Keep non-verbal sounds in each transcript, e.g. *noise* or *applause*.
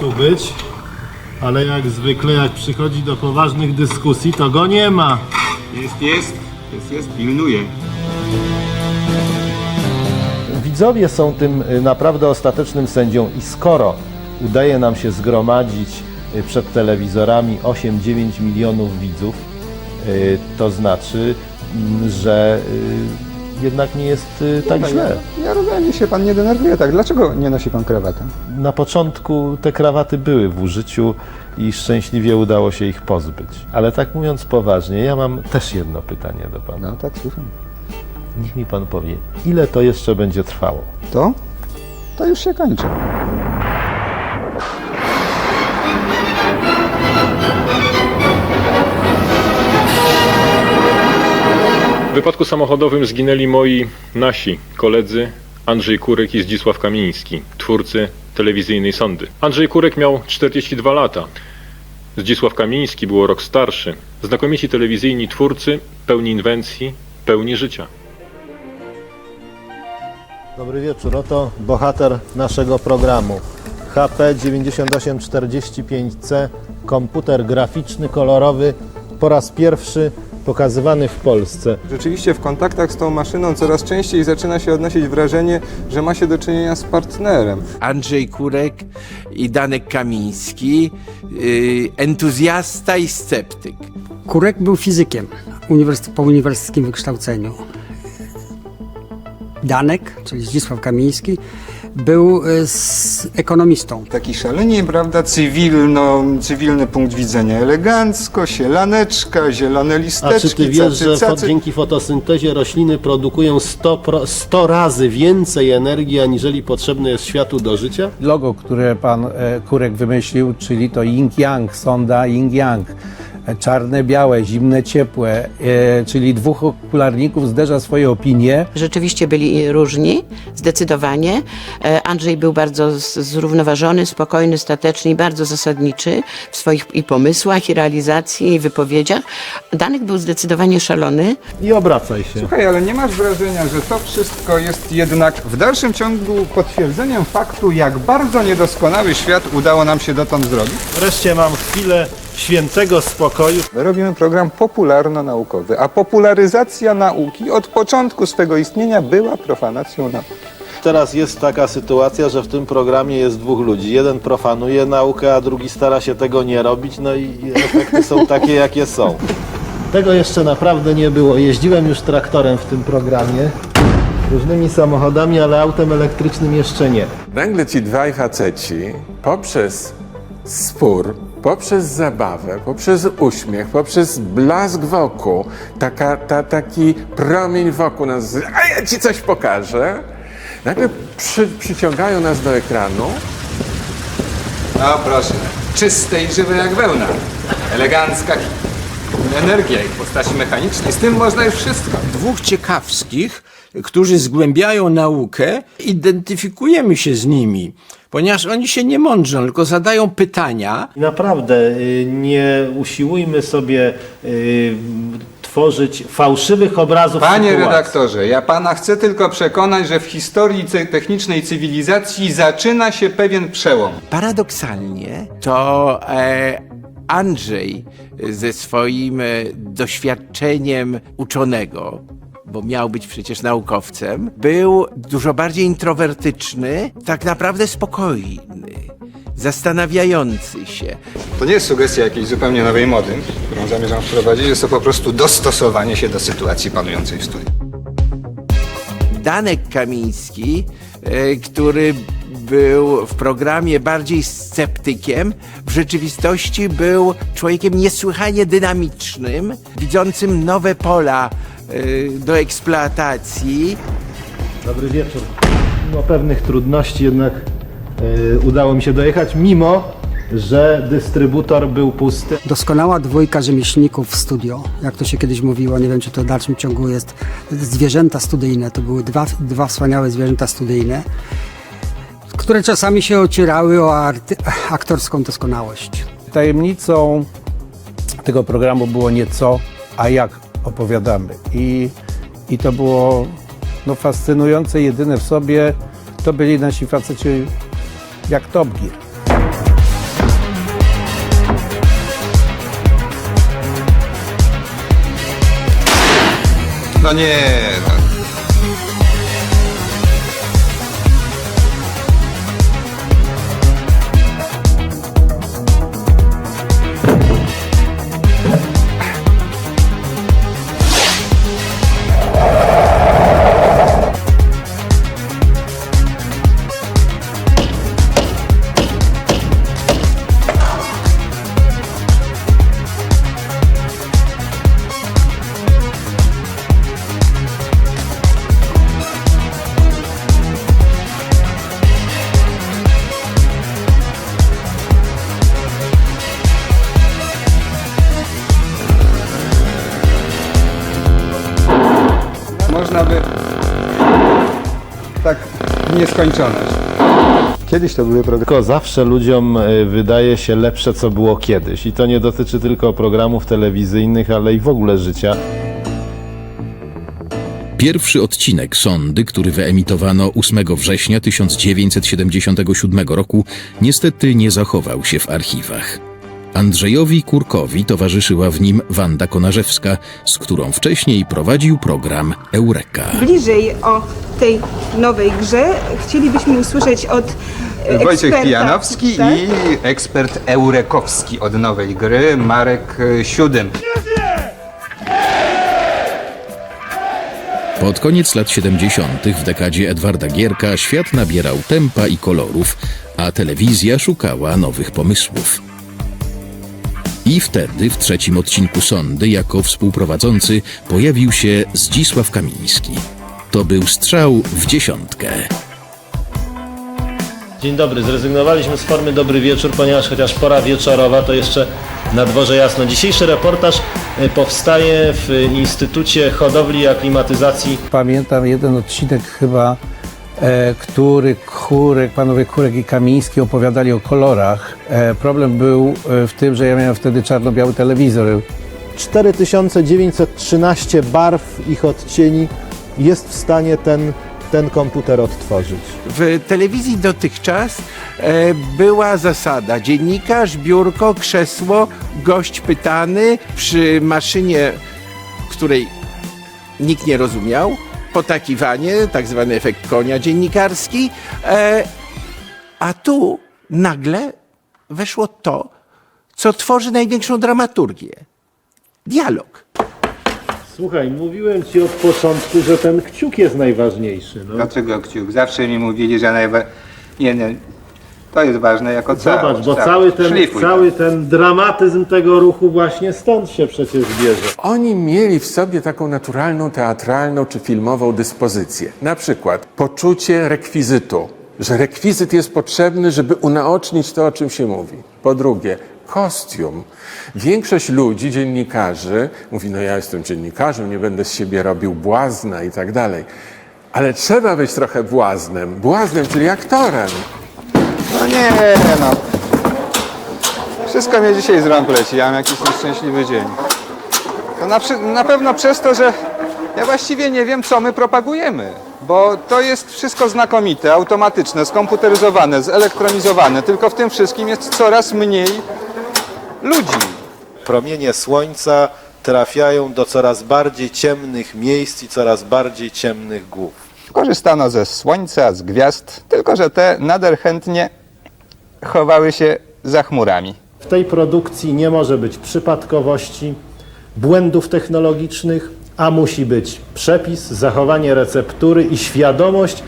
tu być, ale jak zwykle, jak przychodzi do poważnych dyskusji, to go nie ma. Jest, jest, jest, jest, pilnuje. Widzowie są tym y, naprawdę ostatecznym sędzią i skoro udaje nam się zgromadzić y, przed telewizorami 8-9 milionów widzów, y, to znaczy, mm, że jednak nie jest y, tak źle. Ja, ja rozumiem, się pan nie denerwuje tak. Dlaczego nie nosi pan krawatę? Na początku te krawaty były w użyciu i szczęśliwie udało się ich pozbyć. Ale tak mówiąc poważnie, ja mam też jedno pytanie do Pana. No tak, słucham. Niech mi Pan powie, ile to jeszcze będzie trwało? To? To już się kończy. Wypadku samochodowym zginęli moi nasi koledzy Andrzej Kurek i Zdzisław Kamiński, twórcy telewizyjnej sondy. Andrzej Kurek miał 42 lata. Zdzisław Kamiński był rok starszy. Znakomici telewizyjni twórcy, pełni inwencji, pełni życia. Dobry wieczór, oto bohater naszego programu. HP 9845C, komputer graficzny, kolorowy, po raz pierwszy pokazywany w Polsce. Rzeczywiście w kontaktach z tą maszyną coraz częściej zaczyna się odnosić wrażenie, że ma się do czynienia z partnerem. Andrzej Kurek i Danek Kamiński, yy, entuzjasta i sceptyk. Kurek był fizykiem uniwersytet, po uniwersyteckim wykształceniu. Danek, czyli Zdzisław Kamiński, był y, s- ekonomistą. Taki szalenie, prawda, cywilno, cywilny punkt widzenia. Elegancko, sielaneczka, zielone A listeczki, czy ty wiesz, cacy, że cacy. dzięki fotosyntezie rośliny produkują 100, pro, 100 razy więcej energii, aniżeli potrzebne jest światu do życia? logo, które pan e, Kurek wymyślił, czyli to yin-yang, sonda yin-yang. Czarne, białe, zimne, ciepłe, e, czyli dwóch okularników zderza swoje opinie. Rzeczywiście byli różni, zdecydowanie. E, Andrzej był bardzo z- zrównoważony, spokojny, stateczny i bardzo zasadniczy w swoich i pomysłach, i realizacji, i wypowiedziach. Danek był zdecydowanie szalony. I obracaj się. Słuchaj, ale nie masz wrażenia, że to wszystko jest jednak w dalszym ciągu potwierdzeniem faktu, jak bardzo niedoskonały świat udało nam się dotąd zrobić? Wreszcie mam chwilę świętego spokoju. My robimy program popularno-naukowy, a popularyzacja nauki od początku swego istnienia była profanacją nauki. Teraz jest taka sytuacja, że w tym programie jest dwóch ludzi. Jeden profanuje naukę, a drugi stara się tego nie robić, no i efekty są takie, jakie są. Tego jeszcze naprawdę nie było. Jeździłem już traktorem w tym programie, różnymi samochodami, ale autem elektrycznym jeszcze nie. Nagle ci dwaj faceci poprzez spór, poprzez zabawę, poprzez uśmiech, poprzez blask wokół, taka, ta, taki promień wokół nas, a ja ci coś pokażę, nagle przy, przyciągają nas do ekranu No proszę, czyste i żywe jak wełna. Elegancka energia i w postaci mechanicznej. Z tym można już wszystko. Dwóch ciekawskich, którzy zgłębiają naukę, identyfikujemy się z nimi, ponieważ oni się nie mądrzą, tylko zadają pytania, naprawdę y, nie usiłujmy sobie y, tworzyć fałszywych obrazów Panie sytuacji. redaktorze, ja pana chcę tylko przekonać, że w historii technicznej cywilizacji zaczyna się pewien przełom. Paradoksalnie to e, Andrzej ze swoim e, doświadczeniem uczonego, bo miał być przecież naukowcem, był dużo bardziej introwertyczny, tak naprawdę spokojny, zastanawiający się. To nie jest sugestia jakiejś zupełnie nowej mody, którą zamierzam wprowadzić, jest to po prostu dostosowanie się do sytuacji panującej w studiu. Danek Kamiński, e, który był w programie bardziej sceptykiem, w rzeczywistości był człowiekiem niesłychanie dynamicznym, widzącym nowe pola do eksploatacji. Dobry wieczór. Mimo pewnych trudności jednak y, udało mi się dojechać, mimo że dystrybutor był pusty. Doskonała dwójka rzemieślników w studio, jak to się kiedyś mówiło, nie wiem czy to w dalszym ciągu jest, zwierzęta studyjne, to były dwa, dwa wspaniałe zwierzęta studyjne, które czasami się ocierały o arty, aktorską doskonałość. Tajemnicą tego programu było nie co, a jak opowiadamy. I, i to było no, fascynujące, jedyne w sobie. To byli nasi faceci jak Top Gear. No nie, no. Nieskończoność. Kiedyś to były programy. Tylko zawsze ludziom e, wydaje się lepsze, co było kiedyś. I to nie dotyczy tylko programów telewizyjnych, ale i w ogóle życia. Pierwszy odcinek Sondy, który wyemitowano 8 września 1977 roku, niestety nie zachował się w archiwach. Andrzejowi Kurkowi towarzyszyła w nim Wanda Konarzewska, z którą wcześniej prowadził program Eureka. Bliżej o tej nowej grze chcielibyśmy usłyszeć od e, Wojciech eksperta, Pijanowski tak? i ekspert Eurekowski od nowej gry, Marek Siódym. Pod koniec lat 70. w dekadzie Edwarda Gierka świat nabierał tempa i kolorów, a telewizja szukała nowych pomysłów. I wtedy w trzecim odcinku Sondy jako współprowadzący pojawił się Zdzisław Kamiński. To był strzał w dziesiątkę. Dzień dobry, zrezygnowaliśmy z formy dobry wieczór, ponieważ chociaż pora wieczorowa, to jeszcze na dworze jasno. Dzisiejszy reportaż e, powstaje w Instytucie Hodowli i Aklimatyzacji Pamiętam jeden odcinek chyba, który Kurek, panowie Kurek i Kamiński opowiadali o kolorach. E, problem był e, w tym, że ja miałem wtedy czarno-biały telewizor. 4913 barw ich odcieni jest w stanie ten, ten komputer odtworzyć. W telewizji dotychczas e, była zasada dziennikarz, biurko, krzesło, gość pytany przy maszynie, której nikt nie rozumiał, potakiwanie, tak zwany efekt konia dziennikarski, e, a tu nagle weszło to, co tworzy największą dramaturgię. Dialog. Słuchaj, mówiłem ci od początku, że ten kciuk jest najważniejszy. No. Dlaczego kciuk? Zawsze mi mówili, że najwa... Nie, nie. To jest ważne jako całość. Zobacz, bo całość. cały ten, Szlifuj cały ten dramatyzm tego ruchu właśnie stąd się przecież bierze. Oni mieli w sobie taką naturalną, teatralną czy filmową dyspozycję. Na przykład poczucie rekwizytu, że rekwizyt jest potrzebny, żeby unaocznić to, o czym się mówi. Po drugie, kostium. Większość ludzi, dziennikarzy, mówi, no ja jestem dziennikarzem, nie będę z siebie robił błazna i tak dalej. Ale trzeba być trochę błaznem. Błaznem, czyli aktorem. Nie, no. Wszystko mnie dzisiaj z rąk leci, ja mam jakiś nieszczęśliwy dzień. To na, na pewno przez to, że ja właściwie nie wiem, co my propagujemy. Bo to jest wszystko znakomite, automatyczne, skomputeryzowane, zelektronizowane, tylko w tym wszystkim jest coraz mniej ludzi. Promienie słońca trafiają do coraz bardziej ciemnych miejsc i coraz bardziej ciemnych głów. Korzystano ze słońca, z gwiazd, tylko że te nader chętnie chowały się za chmurami. W tej produkcji nie może być przypadkowości, błędów technologicznych, a musi być przepis, zachowanie receptury i świadomość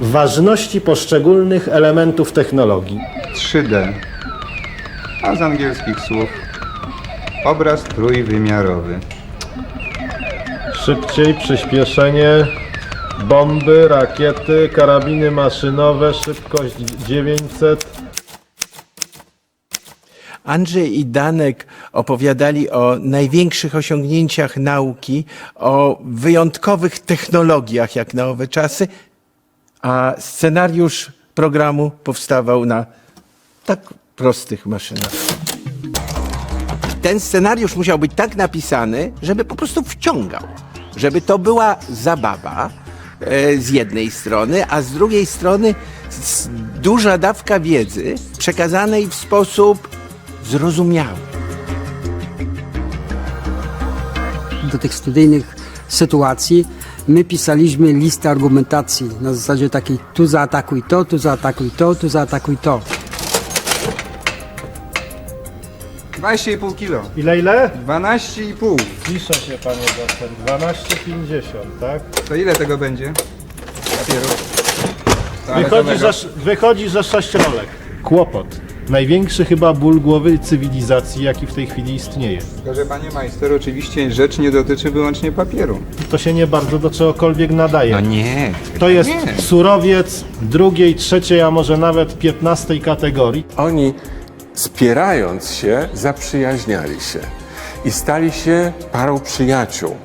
ważności poszczególnych elementów technologii. 3D. A z angielskich słów obraz trójwymiarowy. Szybciej, przyspieszenie, bomby, rakiety, karabiny maszynowe, szybkość 900. Andrzej i Danek opowiadali o największych osiągnięciach nauki, o wyjątkowych technologiach jak na owe czasy, a scenariusz programu powstawał na tak prostych maszynach. Ten scenariusz musiał być tak napisany, żeby po prostu wciągał, żeby to była zabawa e, z jednej strony, a z drugiej strony duża dawka wiedzy przekazanej w sposób zrozumiały. do tych studyjnych sytuacji my pisaliśmy listę argumentacji na zasadzie takiej tu zaatakuj to, tu zaatakuj to, tu zaatakuj to. 12,5 kilo. Ile, ile? 12,5. Pisze się, panie doktor. 12,50, tak? To ile tego będzie? Papieru. Wychodzi, że, wychodzi, sześć rolek. Kłopot. Największy chyba ból głowy cywilizacji, jaki w tej chwili istnieje. Tylko, że panie majster, oczywiście rzecz nie dotyczy wyłącznie papieru. To się nie bardzo do czegokolwiek nadaje. No nie. To jest nie. surowiec drugiej, trzeciej, a może nawet piętnastej kategorii. Oni spierając się, zaprzyjaźniali się i stali się parą przyjaciół.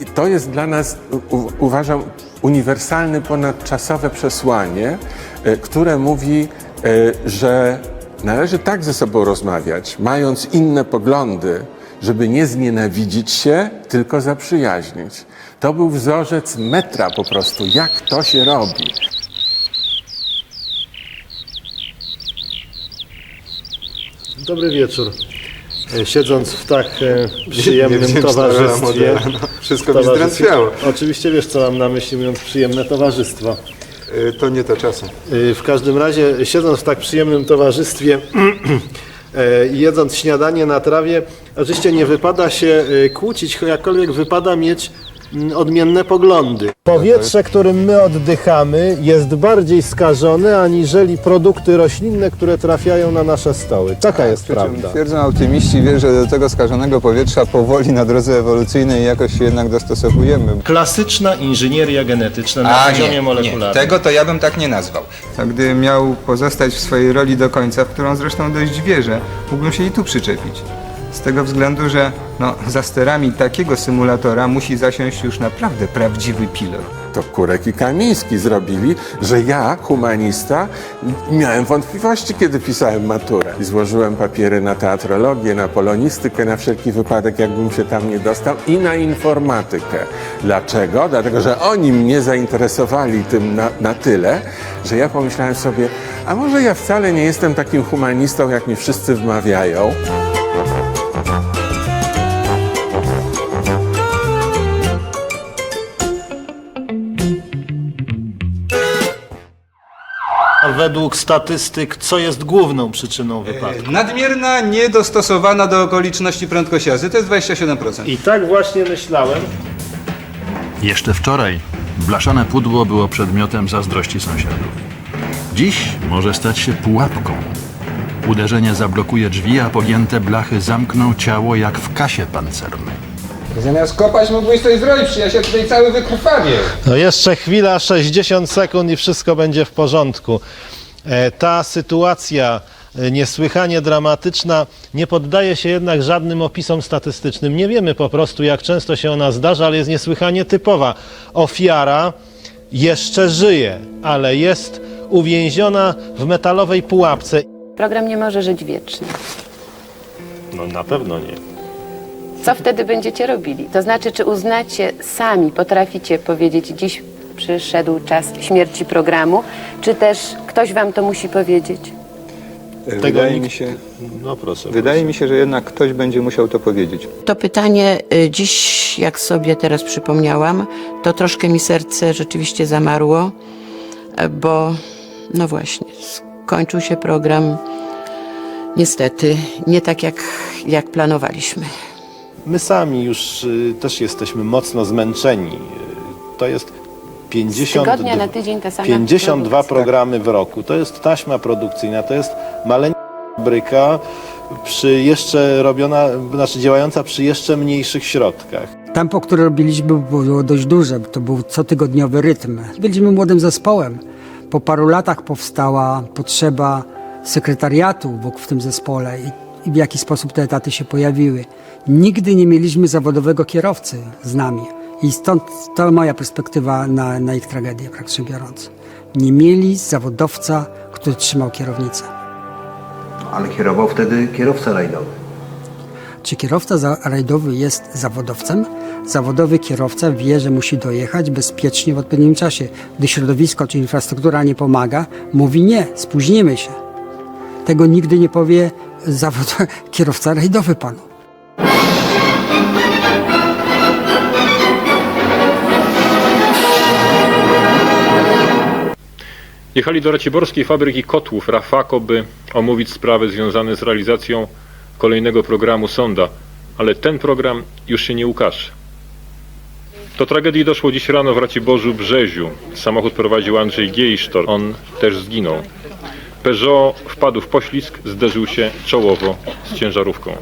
I to jest dla nas, u, uważam, uniwersalne, ponadczasowe przesłanie, e, które mówi, e, że należy tak ze sobą rozmawiać, mając inne poglądy, żeby nie znienawidzić się, tylko zaprzyjaźnić. To był wzorzec metra po prostu, jak to się robi. Dobry wieczór. E, Siedząc w tak e, *laughs* przyjemnym towarzystwie. Wszystko mi zdrętwiało. Oczywiście wiesz, co mam na myśli, mówiąc przyjemne towarzystwo. Y, To nie to czasu. Y, W każdym razie, siedząc w tak przyjemnym towarzystwie *clears throat* i jedząc śniadanie na trawie, oczywiście nie wypada się kłócić, jakkolwiek wypada mieć odmienne poglądy. Powietrze, którym my oddychamy, jest bardziej skażone aniżeli produkty roślinne, które trafiają na nasze stoły. Taka jest Przy czym prawda. Twierdzą optymiści, wie, że do tego skażonego powietrza powoli na drodze ewolucyjnej jakoś się jednak dostosowujemy. Klasyczna inżynieria genetyczna na poziomie molekularnym. tego to ja bym tak nie nazwał. A gdy miał pozostać w swojej roli do końca, w którą zresztą dość wierzę, mógłbym się i tu przyczepić. Z tego względu, że no, za sterami takiego symulatora musi zasiąść już naprawdę prawdziwy pilot. To Kurek i Kamiński zrobili, że ja, humanista, miałem wątpliwości, kiedy pisałem maturę. I złożyłem papiery na teatrologię, na polonistykę, na wszelki wypadek, jakbym się tam nie dostał, i na informatykę. Dlaczego? Dlatego, że oni mnie zainteresowali tym na, na tyle, że ja pomyślałem sobie, a może ja wcale nie jestem takim humanistą, jak mi wszyscy wmawiają. Według statystyk, co jest główną przyczyną wypadku? Nadmierna, niedostosowana do okoliczności prędkość jazdy to jest 27%. I tak właśnie myślałem, Jeszcze wczoraj blaszane pudło było przedmiotem zazdrości sąsiadów. Dziś może stać się pułapką. Uderzenie zablokuje drzwi, a pogięte blachy zamkną ciało jak w kasie pancernej. Zamiast kopać mógłbyś coś zrobić, ja się tutaj cały wykrwawię. No jeszcze chwila, 60 sekund i wszystko będzie w porządku. E, Ta sytuacja e, niesłychanie dramatyczna nie poddaje się jednak żadnym opisom statystycznym. Nie wiemy po prostu, jak często się ona zdarza, ale jest niesłychanie typowa. Ofiara jeszcze żyje, ale jest uwięziona w metalowej pułapce. Program nie może żyć wiecznie. No na pewno nie. Co wtedy będziecie robili? To znaczy, czy uznacie sami, potraficie powiedzieć, dziś przyszedł czas śmierci programu, czy też ktoś wam to musi powiedzieć? Wydaje nikt- mi się, No proszę. wydaje mi się, że jednak ktoś będzie musiał to powiedzieć. To pytanie y, dziś, jak sobie teraz przypomniałam, to troszkę mi serce rzeczywiście zamarło, e, bo no właśnie, skończył się program niestety nie tak jak, jak planowaliśmy. My sami już y, też jesteśmy mocno zmęczeni. Y, To jest Z 50 tygodnia na tydzień ta sama 52 produkcja. programy w roku. To jest taśma produkcyjna, to jest maleńka fabryka przy jeszcze robiona, znaczy działająca przy jeszcze mniejszych środkach. Tempo, które robiliśmy było dość duże, to był cotygodniowy rytm. Byliśmy młodym zespołem. Po paru latach powstała potrzeba sekretariatu w- w tym zespole i, i w jaki sposób te etaty się pojawiły. Nigdy nie mieliśmy zawodowego kierowcy z nami i stąd to moja perspektywa na, na ich tragedię, praktycznie biorąc. Nie mieli zawodowca, który trzymał kierownicę. Ale kierował wtedy kierowca rajdowy. Czy kierowca rajdowy jest zawodowcem? Zawodowy kierowca wie, że musi dojechać bezpiecznie w odpowiednim czasie. Gdy środowisko czy infrastruktura nie pomaga, mówi nie, spóźnimy się. Tego nigdy nie powie zawod... *laughs* kierowca rajdowy panu. Jechali do Raciborskiej fabryki kotłów Rafako, by omówić sprawy związane z realizacją kolejnego programu Sonda, ale ten program już się nie ukaże. Do tragedii doszło dziś rano w Raciborzu Brzeziu. Samochód prowadził Andrzej Giejsztor. On też zginął. Peugeot wpadł w poślizg, zderzył się czołowo z ciężarówką.